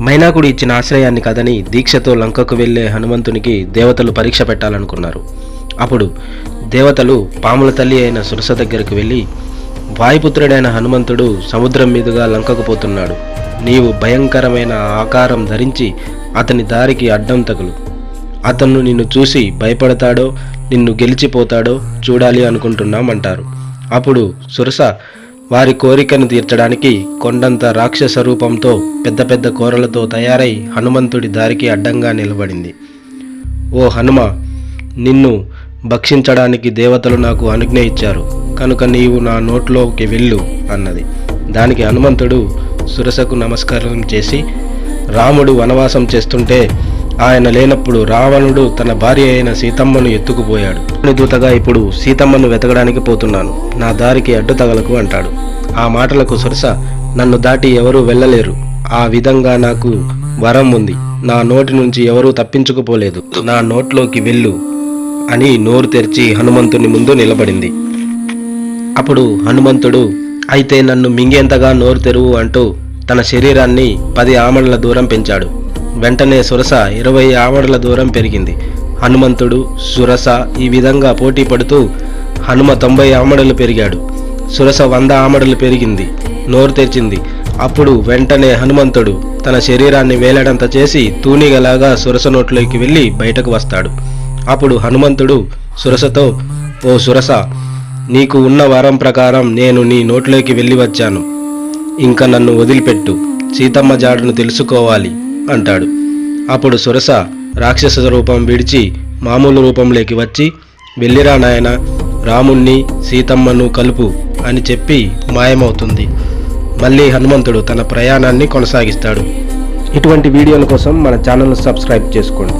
మైనాకుడు ఇచ్చిన ఆశ్రయాన్ని కదని దీక్షతో లంకకు వెళ్ళే హనుమంతునికి దేవతలు పరీక్ష పెట్టాలనుకున్నారు. అప్పుడు దేవతలు పాముల తల్లి అయిన సురస దగ్గరికి వెళ్ళి వాయుపుత్రుడైన హనుమంతుడు సముద్రం మీదుగా లంకకు పోతున్నాడు. నీవు భయంకరమైన ఆకారం ధరించి అతని దారికి అడ్డం తగులు. అతను నిన్ను చూసి భయపడతాడో నిన్ను గెలిచిపోతాడో చూడాలి అనుకుంటున్నామంటారు. అప్పుడు సురస వారి కోరికను తీర్చడానికి కొండంత రాక్షస రూపంతో పెద్ద పెద్ద కూరలతో తయారై హనుమంతుడి దారికి అడ్డంగా నిలబడింది. ఓ హనుమ నిన్ను భక్షించడానికి దేవతలు నాకు అనుజ్ఞ ఇచ్చారు. కనుక నీవు నా నోట్లోకి వెళ్ళు అన్నది. దానికి హనుమంతుడు సురసకు నమస్కారం చేసి రాముడు వనవాసం చేస్తుంటే ఆయన లేనప్పుడు రావణుడు తన భార్య అయిన సీతమ్మను ఎత్తుకుపోయాడు. దూతగా ఇప్పుడు సీతమ్మను వెతకడానికి పోతున్నాను. నా దారికి అడ్డు తగలకు అంటాడు. ఆ మాటలకు సురస నన్ను దాటి ఎవరూ వెళ్ళలేరు. ఆ విధంగా నాకు వరం ఉంది. నా నోటి నుంచి ఎవరూ తప్పించుకుపోలేదు. నా నోట్లోకి వెళ్ళు అని నోరు తెరిచి హనుమంతుని ముందు నిలబడింది. అప్పుడు హనుమంతుడు అయితే నన్ను మింగేంతగా నోరు తెరువు అంటూ తన శరీరాన్ని పది ఆమణల దూరం పెంచాడు. వెంటనే సురస ఇరవై ఆమడల దూరం పెరిగింది. హనుమంతుడు సురస ఈ విధంగా పోటీ పడుతూ హనుమ తొంభై ఆమడలు పెరిగాడు. సురస వంద ఆమడలు పెరిగింది. నోరు తెరిచింది. అప్పుడు వెంటనే హనుమంతుడు తన శరీరాన్ని వేలడంత చేసి తూనిగలాగా సురస నోట్లోకి వెళ్ళి బయటకు వస్తాడు. అప్పుడు హనుమంతుడు సురసతో ఓ సురస నీకు ఉన్న వరం ప్రకారం నేను నీ నోట్లోకి వెళ్ళి వచ్చాను. ఇంకా నన్ను వదిలిపెట్టు. సీతమ్మ జాడను తెలుసుకోవాలి. అంటాడు. అప్పుడు సురస రాక్షస రూపం విడిచి మామూలు రూపంలోకి వచ్చి వెళ్ళిరా నాయన రాముణ్ణి సీతమ్మను కలుపు అని చెప్పి మాయమవుతుంది. మళ్ళీ హనుమంతుడు తన ప్రయాణాన్ని కొనసాగిస్తాడు. ఇటువంటి వీడియోల కోసం మన ఛానల్ను సబ్స్క్రైబ్ చేసుకోండి.